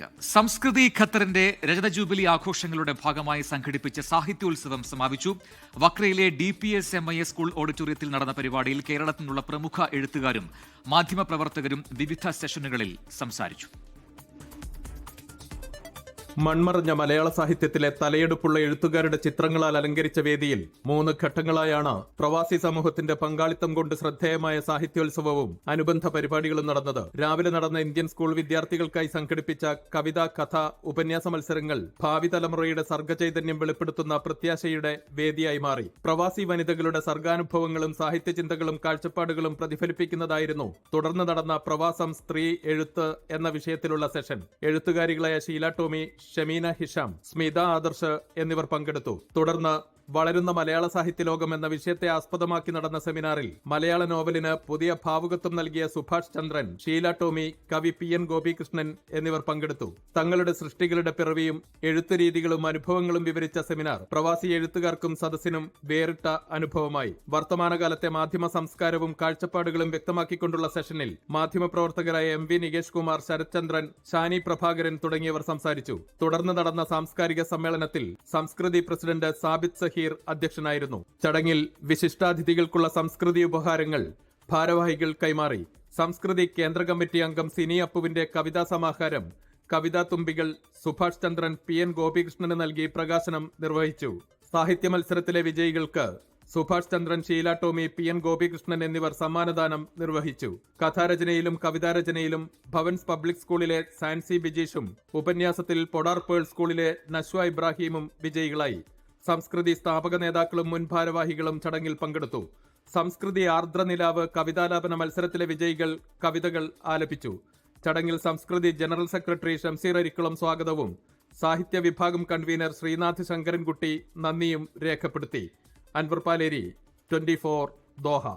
വാർത്തകളിലേക്ക് സംസ്കൃതി ഖത്തറിന്റെ രജത ജൂബിലി ആഘോഷങ്ങളുടെ ഭാഗമായി സംഘടിപ്പിച്ച സാഹിത്യോത്സവം സമാപിച്ചു. വക്രയിലെ D P S M I S school ഓഡിറ്റോറിയത്തിൽ നടന്ന പരിപാടിയിൽ കേരളത്തിനുള്ള പ്രമുഖ എഴുത്തുകാരും മാധ്യമപ്രവർത്തകരും വിവിധ സെഷനുകളിൽ സംസാരിച്ചു. മൺമറഞ്ഞ മലയാള സാഹിത്യത്തിലെ തലയെടുപ്പുള്ള എഴുത്തുകാരുടെ ചിത്രങ്ങളാൽ അലങ്കരിച്ച വേദിയിൽ മൂന്ന് ഘട്ടങ്ങളായാണ് പ്രവാസി സമൂഹത്തിന്റെ പങ്കാളിത്തം കൊണ്ട് ശ്രദ്ധേയമായ സാഹിത്യോത്സവവും അനുബന്ധ പരിപാടികളും നടന്നത്. രാവിലെ നടന്ന ഇന്ത്യൻ സ്കൂൾ വിദ്യാർത്ഥികൾക്കായി സംഘടിപ്പിച്ച കവിത കഥ ഉപന്യാസ മത്സരങ്ങൾ ഭാവി തലമുറയുടെ സർഗചൈതന്യം വെളിപ്പെടുത്തുന്ന പ്രത്യാശയുടെ വേദിയായി മാറി. പ്രവാസി വനിതകളുടെ സർഗാനുഭവങ്ങളും സാഹിത്യ ചിന്തകളും കാഴ്ചപ്പാടുകളും പ്രതിഫലിപ്പിക്കുന്നതായിരുന്നു തുടർന്ന് നടന്ന പ്രവാസം സ്ത്രീ എഴുത്ത് എന്ന വിഷയത്തിലുള്ള സെഷൻ. എഴുത്തുകാരികളായ ഷീല ടോമി ഷമീന ഹിഷാം സ്മിത ആദർശ് എന്നിവർ പങ്കെടുത്തു. തുടർന്ന് വളരുന്ന മലയാള സാഹിത്യ ലോകം എന്ന വിഷയത്തെ ആസ്പദമാക്കി നടന്ന സെമിനാറിൽ മലയാള നോവലിന് പുതിയ ഭാവുകത്വം നൽകിയ സുഭാഷ് ചന്ദ്രൻ ഷീല ടോമി കവി പി എൻ ഗോപികൃഷ്ണൻ എന്നിവർ പങ്കെടുത്തു. തങ്ങളുടെ സൃഷ്ടികളുടെ പിറവിയും എഴുത്തു രീതികളും അനുഭവങ്ങളും വിവരിച്ച സെമിനാർ പ്രവാസി എഴുത്തുകാർക്കും സദസ്സിനും വേറിട്ട അനുഭവമായി. വർത്തമാനകാലത്തെ മാധ്യമ സംസ്കാരവും കാഴ്ചപ്പാടുകളും വ്യക്തമാക്കിക്കൊണ്ടുള്ള സെഷനിൽ മാധ്യമപ്രവർത്തകരായ എം വി നികേഷ് കുമാർ ശരത്ചന്ദ്രൻ ഷാനി പ്രഭാകരൻ തുടങ്ങിയവർ സംസാരിച്ചു. തുടർന്ന് നടന്ന സാംസ്കാരിക സമ്മേളനത്തിൽ സംസ്കൃതി പ്രസിഡന്റ് സാബിത് സഹീർ അധ്യക്ഷനായിരുന്നു. ചടങ്ങിൽ വിശിഷ്ടാതിഥികൾക്കുള്ള സംസ്കൃതി ഉപഹാരങ്ങൾ ഭാരവാഹികൾ കൈമാറി. സംസ്കൃതി കേന്ദ്ര കമ്മിറ്റി അംഗം സിനി അപ്പുവിന്റെ കവിതാ സമാഹാരം കവിതാ തുമ്പികൾ സുഭാഷ് ചന്ദ്രൻ പി എൻ ഗോപികൃഷ്ണന് നൽകി പ്രകാശനം നിർവഹിച്ചു. സാഹിത്യ മത്സരത്തിലെ വിജയികൾക്ക് സുഭാഷ് ചന്ദ്രൻ ഷീല ടോമി പി എൻ ഗോപികൃഷ്ണൻ എന്നിവർ സമ്മാനദാനം നിർവഹിച്ചു. കഥാരചനയിലും കവിതാരചനയിലും ഭവൻസ് പബ്ലിക് സ്കൂളിലെ സാൻസി ബിജീഷും ഉപന്യാസത്തിൽ പൊടാർ പേൾ സ്കൂളിലെ നശ്വ ഇബ്രാഹിമും വിജയികളായി. സംസ്കൃതി സ്ഥാപക നേതാക്കളും മുൻ ഭാരവാഹികളും ചടങ്ങിൽ പങ്കെടുത്തു. സംസ്കൃതി ആർദ്രനിലാവ് കവിതാലാപന മത്സരത്തിലെ വിജയികൾ കവിതകൾ ആലപിച്ചു. ചടങ്ങിൽ സംസ്കൃതി ജനറൽ സെക്രട്ടറി ഷംസീർ അരിക്കുളം സ്വാഗതവും. സാഹിത്യ വിഭാഗം കൺവീനർ ശ്രീനാഥ് ശങ്കരൻകുട്ടി നന്ദിയും രേഖപ്പെടുത്തി. Anwar Paleri twenty four Doha.